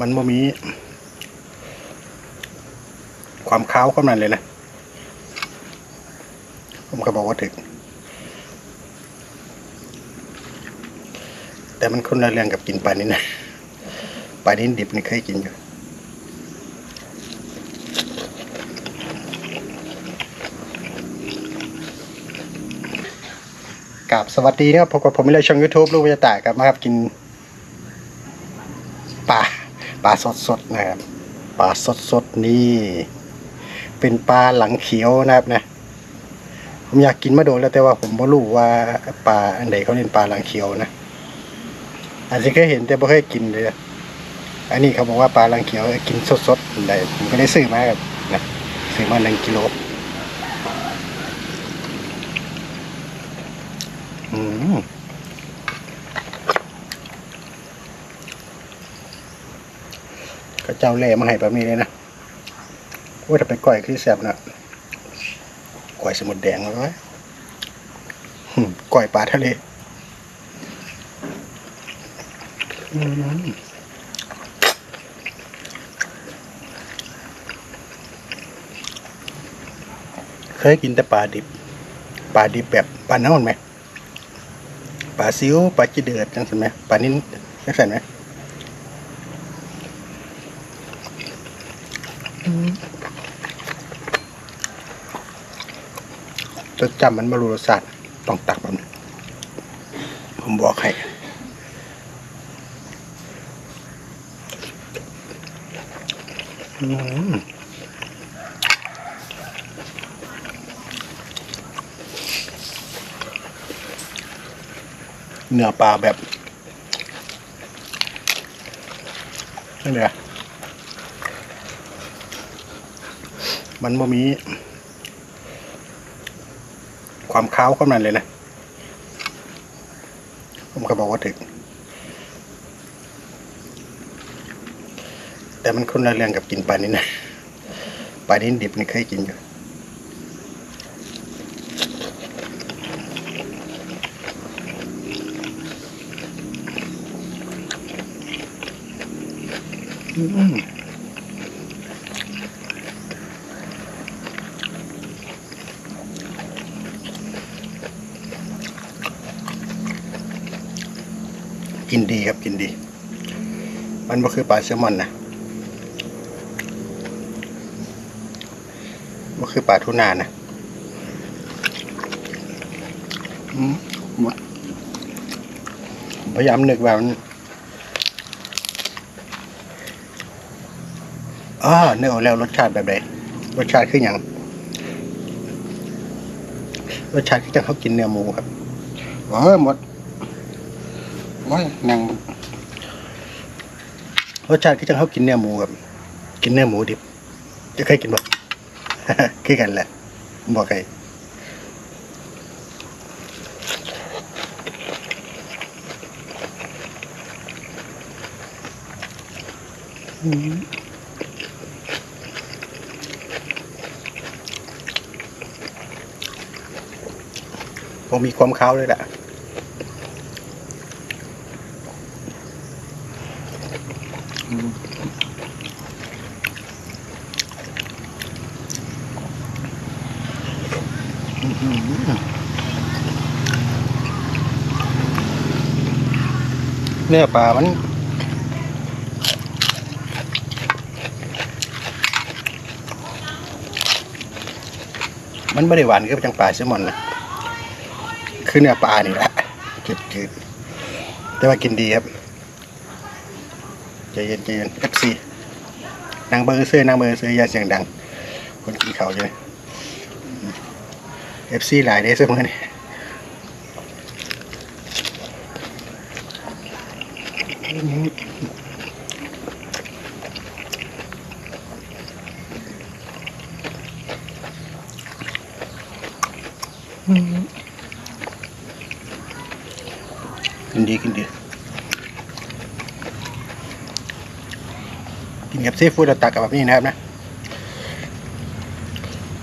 มันบ่มี ความค้าวความนั้นเลยนะ ผมก็บอกว่าถึก แต่มันคนละเรื่องกับกินปลานี้นะปลานี้ดิบนี่เคยกินอยู่กับสวัสดีนะครับพบกับผมในช่อง YouTube ลูกวิจตาครับมาครับกิน ปลาสดสดนะครับปลาสดสดนี่ เป็นปลาหลังเขียวนะครับนะผมอยากกินมาโดนแล้วแต่ว่าผมไม่รู้ว่าปลาอันไหนเขาเรียกปลาหลังเขียวนะอาจจะเคยเห็นแต่ไม่เคยกินเลยอันนี้เขาบอกว่าปลาหลังเขียวกินสดสดๆได้ผมก็ได้ซื้อมาครับนะซื้อมาหนึ่งกิโลอืม ก็เจ้าเล่มาให้แบบนี้เลยนะว่าถ้าไปก่อยคือแซ่บนะก่อยสมุนแดงเลยหึก่อยปลาทะเลเคยกินแต่ปลาดิบ ปลาดิบแบบปลาเน่าไหมปลาซิวปลาจีเดือดจังสิไหมปลานิ้นจังสิไหม จำมันมารูรสชาตต้องตักแบบนี้ผมบอกให้เนื้อปลาแบบนี่เลยมันบ่มี ความค้าวความนั้นเลยนะ ผมก็บอกว่าถึก แต่มันคนละเรื่องกับกินปลานี้นะปลานี้ดิบนี่เคยกินอยู่อืม กินดีครับกินดี มันก็คือปลาแซลมอนนะมันคือปลาทูน่านะหมดพยายามนึกว่ามันอ่าเนื้ออกแล้วรสชาติแบบไหนรสชาติคืออย่างรสชาติที่จะเขากินเนื้อหมูครับเออหมด ว้ายนังรสชาติที่จะเขากินเนื้อหมูครับ กินเนื้อหมูดิบ จะเคยกินบ่ คือกันแหละบอกใครอืมผมมีความเขาเลยแหละอืมอื้อหือ เนื้อปลามันมันไม่ได้หวานกับจังปลาแซลมอนนะคือเนื้อปลานี่แหละจืดๆแต่ว่ากินดีครับใจเย็นใจเย็น FC นางเบอร์เซอร์นางเบอร์เซอร์อยาเสียงดัง คนกินเขาวเลย FC หลายเด้เสมอนี่กินดีกินดีกินกับซีฟู้ดเราตักกับแบบนี้นะครับนะ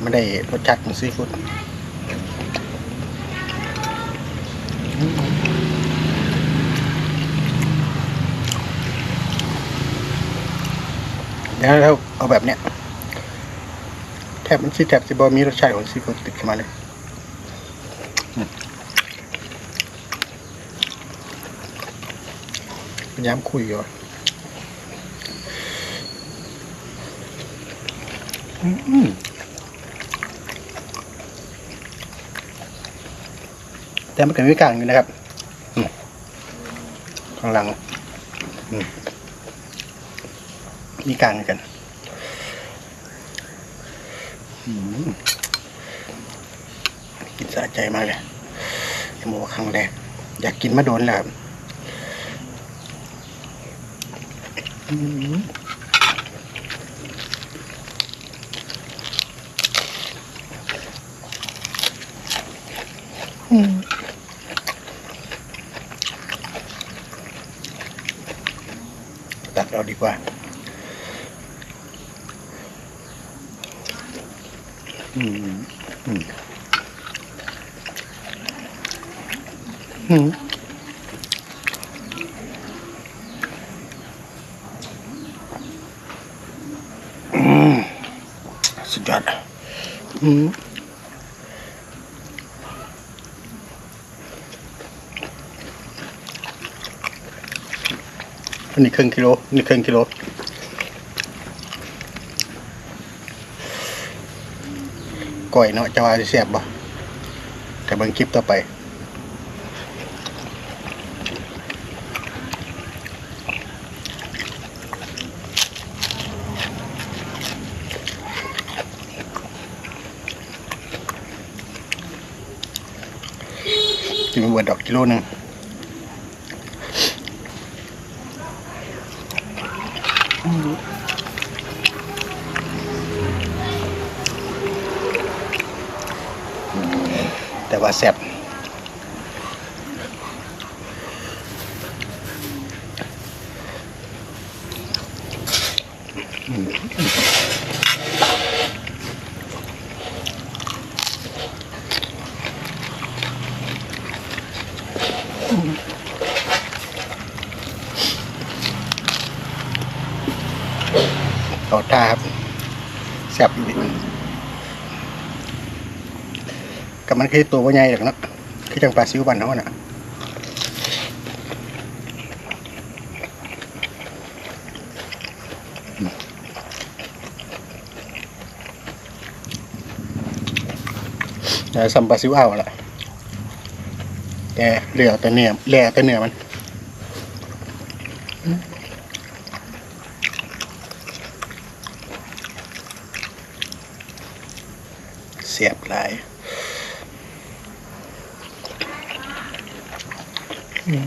ไม่ได้รสชาติของซีฟู้ด เดี๋ยวเราเอาแบบเนี้ยแทบมันสิแทบสิบอมีรสชาติของซีฟู้ดติดขึ้นมาเลยพยายามคุยอยู่อืมแต่มันก็มีกลางอยู่นะครับข้างหลัง อืม มีกลางกันอืมกินสะใจมากเลยจะบอกว่าครั้งแรก อยากกินมาโดนแล้วอืมตัดเอาดีกว่า อืมอืมอืมสุดยอดอืมอันนี้ครึ่งกิโลนี่ครึ่งกิโล ก่อยเนาะจะว่าสิเสียบบ่แต่เบิ่งคลิปต่อไปกินไปเบิดดอกกิโลหนึ่งแต่ ว่าแซ่บต่อท่าครับแซ่บอีก กับมันคือตัวว่าใหญ่หรอกนะคือจังปลาซิวบันเขาน่ะแต่ซัมปลาซิวเอาแหละแต่เหลือแต่เนื้อเหลือแต่เนื้อมันเสียบหลาย อืม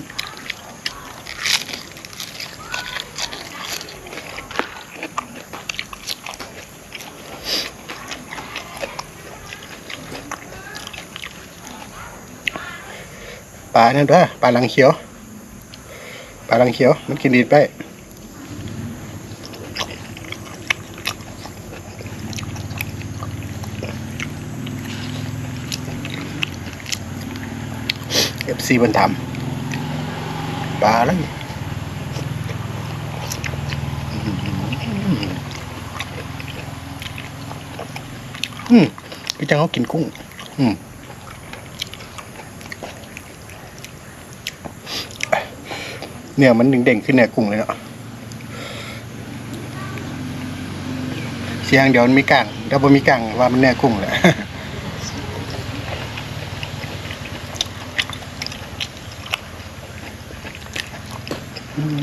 ปลาเนี่ยด้วยปลาหลังเขียว ปลาหลังเขียว มันกินดีไปเอฟซีมันทำ ปลาแล้วอืมพี่จังเขากินกุ้ง อืมเนี่ยมันเด่งๆขึ้นเนี่ยกุ้งเลยเนาะเสียงเดี๋ยวมันมีกลางถ้าบ่มีกลางว่ามันแน่กุ้งแหละ คุ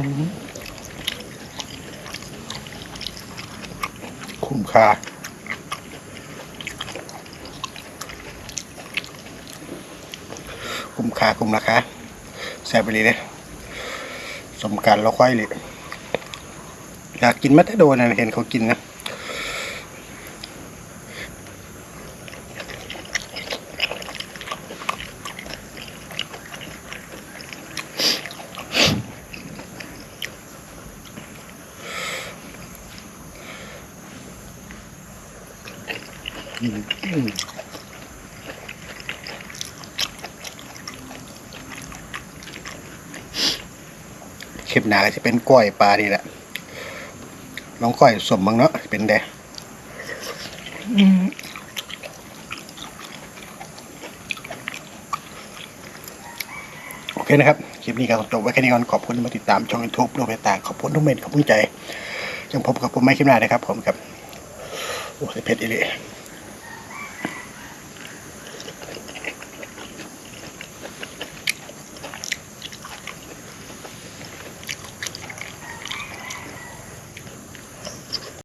้ม ค่าคุ้มค่าคุ้มราคาแซ่บไปเลยเนี่ยสมการเราค่อยเลยอยากกินมัตโดนนะเห็นเขากินนะ คลิปหน้าจะเป็นกล้อยปลานี่แหละลองก้อยสมบ้างเนาะเป็นไดอืมโอเคนะครับ คลิปนี้ก็จบไว้แค่นี้ก่อนขอบคุณที่มาติดตามช่องยูทูบโลกไปตาขอบคุณทุกเมนขอบคุณใจยังพบกับผมไม่คลิปหน้านะครับ ผมครับโอ้ยเผ็ดอีเลย